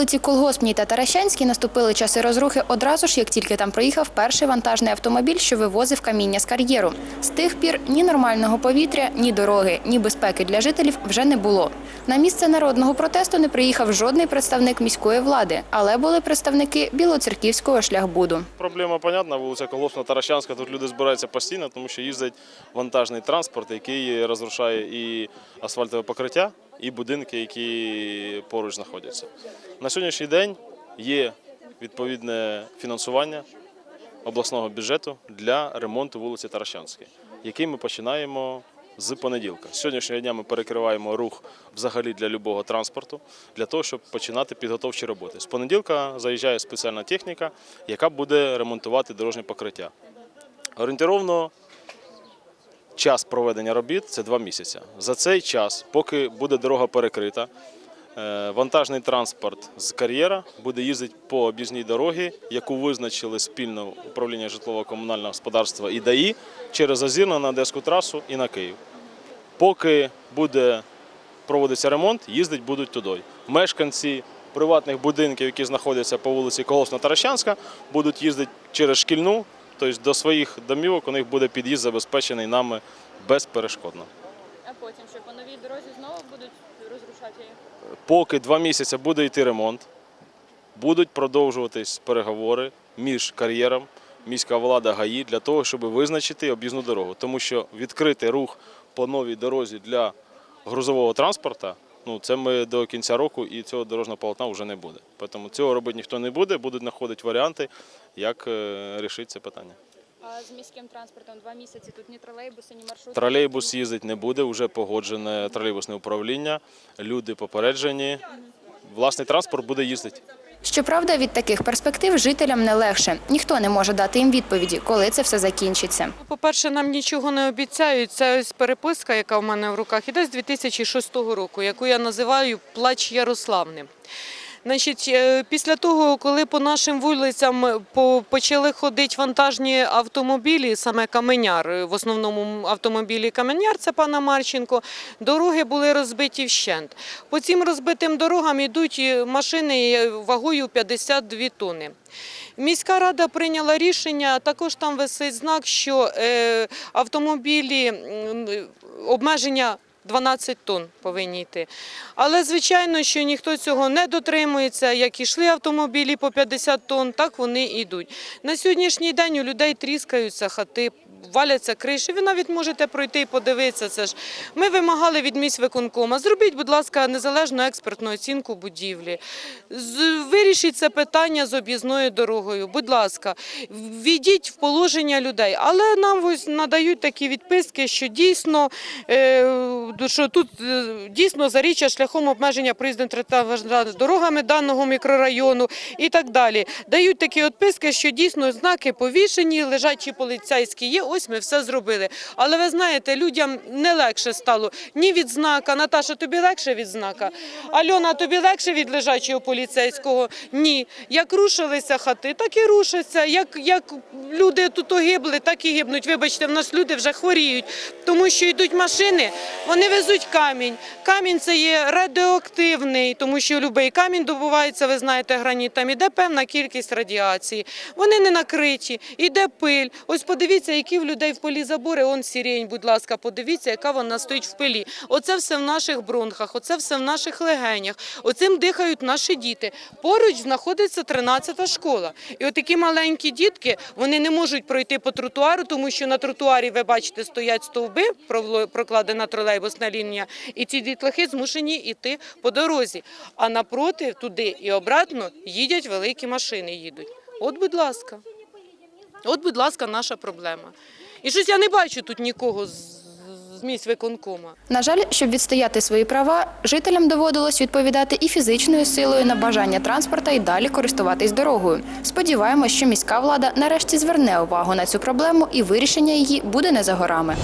вулиці Колгоспній та Таращанській наступили часи розрухи одразу ж, як тільки там проїхав перший вантажний автомобіль, що вивозив каміння з кар'єру. З тих пір ні нормального повітря, ні дороги, ні безпеки для жителів вже не було. На місце народного протесту не приїхав жодний представник міської влади, але були представники Білоцерківського шляхбуду. Проблема понятна, вулиця Колосна, Таращанська. Тут люди збираються постійно, тому що їздить вантажний транспорт, який розрушає і асфальтове покриття, і будинки, які поруч знаходяться. На сьогоднішній день є відповідне фінансування обласного бюджету для ремонту вулиці Таращанської, який ми починаємо з понеділка. Сьогоднішнього дня ми перекриваємо рух взагалі для любого транспорту, для того, щоб починати підготовчі роботи. З понеділка заїжджає спеціальна техніка, яка буде ремонтувати дорожнє покриття. Орієнтировно час проведення робіт це два місяці. За цей час, поки буде дорога перекрита, вантажний транспорт з кар'єра буде їздити по об'їзній дорогі, яку визначили спільно управління житлово-комунального господарства і ДАІ через Озірно на Одеську трасу і на Київ. Поки буде проводиться ремонт, їздить будуть туди. Мешканці приватних будинків, які знаходяться по вулиці Колосна-Таращанська, будуть їздити через шкільну, тобто до своїх домівок у них буде під'їзд забезпечений нами безперешкодно. Потім що по новій дорозі знову будуть розрушати її? Поки два місяці буде йти ремонт, будуть продовжуватись переговори між кар'єром, міська влада ГАІ для того, щоб визначити об'їзну дорогу. Тому що відкрити рух по новій дорозі для грузового транспорту, ну це ми до кінця року і цього дорожнього полотна вже не буде. Тому цього робити ніхто не буде, будуть знаходити варіанти, як е, рішити це питання. А з міським транспортом два місяці тут ні тролейбуси, ні маршрутки? Тролейбус їздить не буде, вже погоджене тролейбусне управління, люди попереджені. Власний транспорт буде їздити. Щоправда, від таких перспектив жителям не легше. Ніхто не може дати їм відповіді, коли це все закінчиться. По-перше, нам нічого не обіцяють. Це ось переписка, яка в мене в руках, іде з 2006 року, яку я називаю Плач Ярославним. Значить, е, після того, коли по нашим вулицям по- почали ходити вантажні автомобілі, саме Каменяр, е, в основному автомобілі Каменяр, це пана Марченко, дороги були розбиті вщент. По цим розбитим дорогам йдуть е, машини е, вагою 52 тонни. Міська рада прийняла рішення, також там висить знак, що е, автомобілі обмеження 12 тонн повинні йти. Але звичайно, що ніхто цього не дотримується. Як ішли автомобілі по 50 тонн, так вони йдуть. На сьогоднішній день у людей тріскаються хати. Валяться криші, ви навіть можете пройти і подивитися. Це ж ми вимагали від міськвиконкома. Зробіть, будь ласка, незалежну експертну оцінку будівлі. Вирішіть це питання з об'їзною дорогою. Будь ласка, введіть в положення людей. Але нам ось надають такі відписки, що дійсно е, що тут е, дійсно заріччя шляхом обмеження проїзду дорогами даного мікрорайону і так далі. Дають такі відписки, що дійсно знаки повішені, лежачі поліцейські є. Ось ми все зробили. Але ви знаєте, людям не легше стало ні від знака. Наташа, тобі легше від знака? Альона, тобі легше від лежачого поліцейського? Ні. Як рушилися хати, так і рушаться. Як, як люди тут гибли, так і гибнуть. Вибачте, в нас люди вже хворіють, тому що йдуть машини, вони везуть камінь. Камінь це є радіоактивний, тому що будь-який камінь добувається, ви знаєте, граніт, там іде певна кількість радіації. Вони не накриті, іде пиль. Ось подивіться, які в людей в полі забори. Он сірень, будь ласка, подивіться, яка вона стоїть в пилі. Оце все в наших бронхах, оце все в наших легенях. Оцим дихають наші діти. Поруч знаходиться 13-та школа. І от такі маленькі дітки, вони не можуть пройти по тротуару, тому що на тротуарі, ви бачите, стоять стовби, прокладена тролейбусна лінія, і ці дітлахи змушені йти по дорозі. А напроти, туди і обратно, їдять великі машини, їдуть. От, будь ласка. От, будь ласка, наша проблема. І щось я не бачу тут нікого з, з місць виконкома. На жаль, щоб відстояти свої права, жителям доводилось відповідати і фізичною силою на бажання транспорта і далі користуватись дорогою. Сподіваємось, що міська влада нарешті зверне увагу на цю проблему і вирішення її буде не за горами.